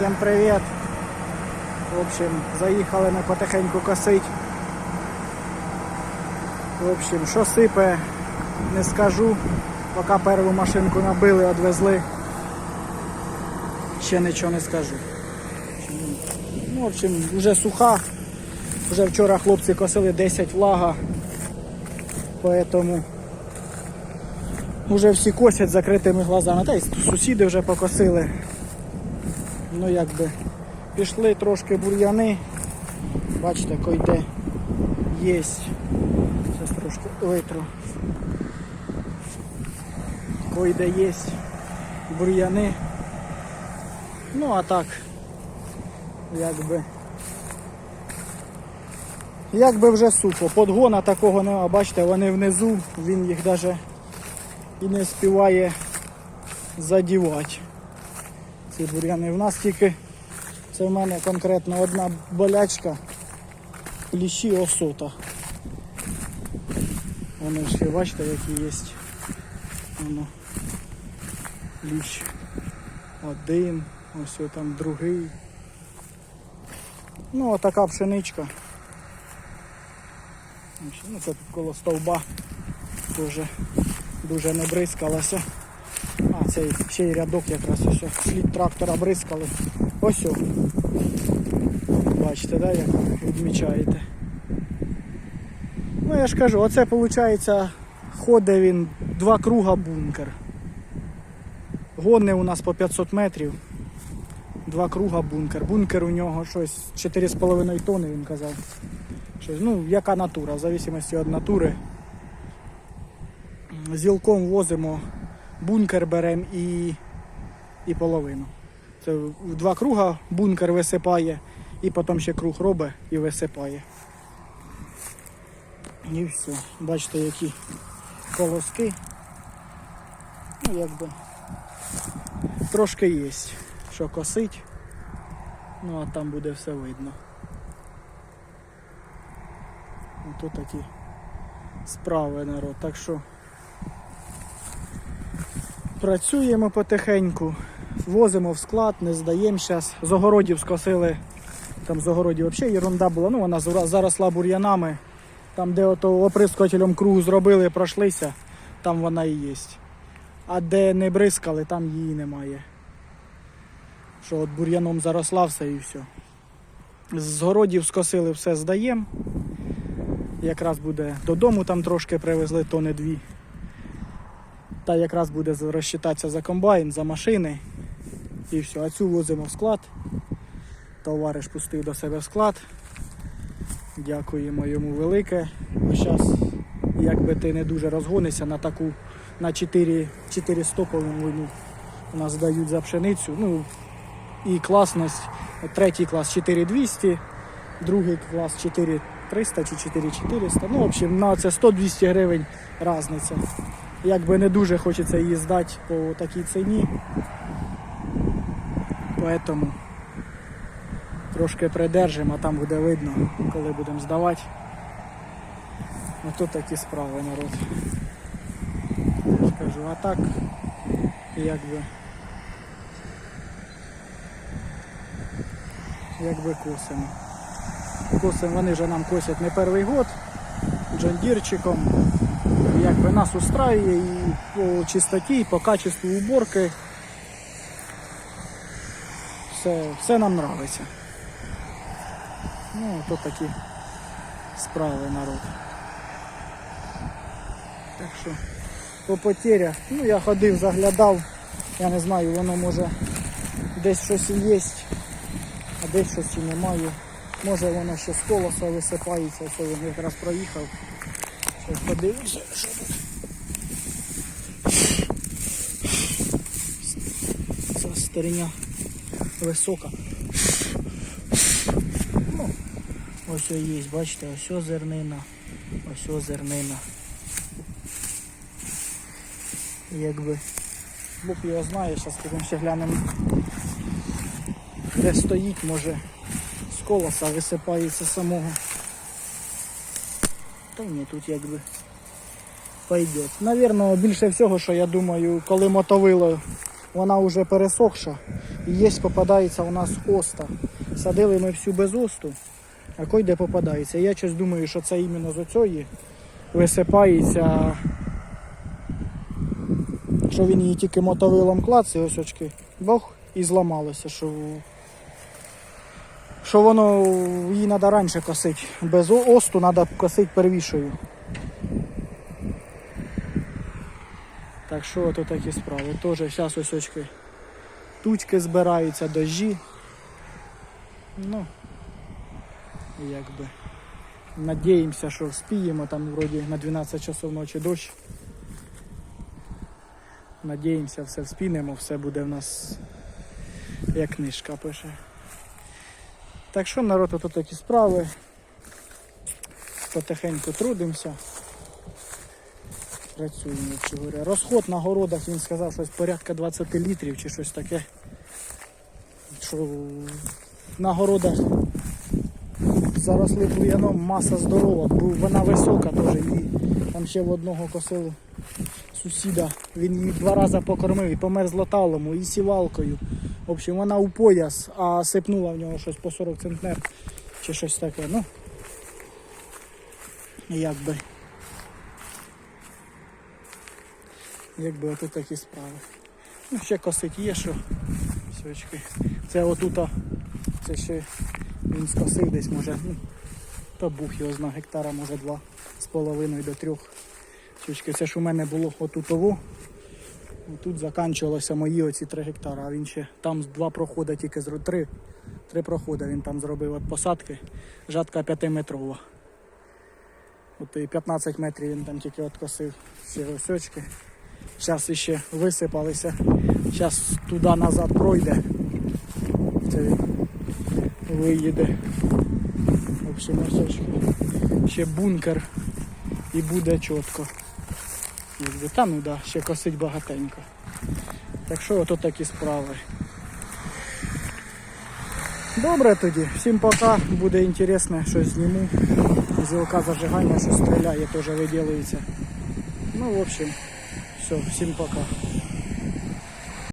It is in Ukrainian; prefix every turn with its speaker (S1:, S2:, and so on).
S1: Всім привіт! В общем, заїхали ми потихеньку косить. В общем, що сипе, не скажу. Поки першу машинку набили, відвезли. Ще нічого не скажу. Ну, в общем, вже суха. Вже вчора хлопці косили 10 влага. Поэтому вже всі косять закритими глазами. Та й сусіди вже покосили. Ну якби пішли трошки бур'яни. Бачите, койде є. Зараз трошки витру. Койде є бур'яни. Ну а так, якби. Якби вже сухо. Подгона такого нема, бачите, вони внизу, він їх навіть і не співає задівати. Ці бур'яни. В нас тільки це в мене конкретно одна болячка кліщі осота. Вони ж бачите, які є. Воно. Кліщ. Один, ось там другий. Ну, отака пшеничка. Ну, це тут коло стовба теж дуже не бризкалася. А, цей ще рядок якраз ось слід трактора бризкали. Ось о. Бачите, да, як відмічаєте. Ну я ж кажу, оце виходить, ходить він два круга бункер. Гони у нас по 500 метрів. Два круга бункер. Бункер у нього щось 4,5 тонни, він казав. Щось, ну, яка натура, в зависимості від натури. З гілком возимо, бункер беремо і, і половину. Це в два круга бункер висипає, і потім ще круг робить і висипає. І все. Бачите, які колоски. Ну, якби трошки є, що косить. Ну а там буде все видно. Ото такі справи народ. Так що працюємо потихеньку, возимо в склад, не здаємо зараз. З огородів скосили, там з огородів взагалі ерунда була, ну вона заросла бур'янами. Там, де ото оприскувателем круг зробили, пройшлися, там вона і є. А де не бризкали, там її немає. Що от бур'яном заросла все і все. З городів скосили, все здаємо. Якраз буде додому там трошки привезли, тони дві. Та якраз буде розчитатися за комбайн, за машини. І все. А цю возимо в склад. Товариш пустив до себе в склад. Дякуємо йому велике. Зараз, якби ти не дуже розгонишся на таку на 4, 400 повинну у нас дають за пшеницю. Ну і класність. Третій клас 4200, другий клас 4300 чи 4400. Ну, в общем, на це 100-200 гривень різниця. Якби не дуже хочеться її здати по такій ціні. Поэтому трошки придержимо, а там буде видно, коли будемо здавати. Ото такі справи народ. Я ж кажу, а так якби якби косимо. Косимо, вони вже нам косять не перший год джондірчиком. Якби нас устраює і по чистоті, і по качеству уборки. Все, все нам подобається. Ну, то такі справи народ. Так що по потерях, ну я ходив, заглядав, я не знаю, воно може десь щось є, а десь щось і немає. Може воно ще з колоса висипається, що він якраз проїхав. Щось подивимося, що тут. Ця стерня висока. Ну, ось є, бачите, ось зернина, ось зернина. Якби Бог його знає, зараз підемо ще глянемо, де стоїть, може колоса висипається самого. Та ні, тут якби пойдет. Навірно, більше всього, що я думаю, коли мотовило, вона вже пересохша і є, попадається у нас оста. Садили ми всю без осту, а кой де попадається. Я щось думаю, що це іменно з оцьої висипається, що він її тільки мотовилом клац, ось очки, бог, і зламалося, що, що воно її треба раніше косити. Без осту треба косити первішою. Так що ото такі справи. Теж зараз ось очки. Тучки збираються, дощі. Ну, якби. Надіємося, що вспіємо, там вроді на 12 часов ночі дощ. Надіємося, все вспінемо, все буде в нас як книжка пише. Так що народ, ото такі справи. Потихеньку трудимося. Працюємо, як говоря. Розход на городах, він сказав, щось порядка 20 літрів чи щось таке. Що на городах заросли буяном, маса здорова, вона висока теж. І там ще в одного косили сусіда. Він її два рази покормив і помер злоталому, і сівалкою. В общем, вона у пояс, а сипнула в нього щось по 40 центнер чи щось таке. Ну, якби. Якби ото такі справи. Ну, ще косить є, що сьочки. Це отута, це ще він скосив десь, може, ну, та бух його зна гектара, може два з половиною до трьох. Сьочки, це ж у мене було отутово. Тут закінчувалося мої оці 3 гектара, а він ще там два проходи тільки зробив. Три, три проходи він там зробив від посадки. Жатка 5-метрова. От і 15 метрів він там тільки откосив всі осьочки. Зараз іще висипалися. Зараз туди назад пройде. Це він виїде. В общем. Ще бункер і буде чітко. Якби Там, ну да, ще косить багатенько. Так що ото такі справи. Добре тоді, всім пока, буде інтересно, щось зніму. Зілка зажигання, що стріляє, теж виділується. Ну, в общем, все, всім пока.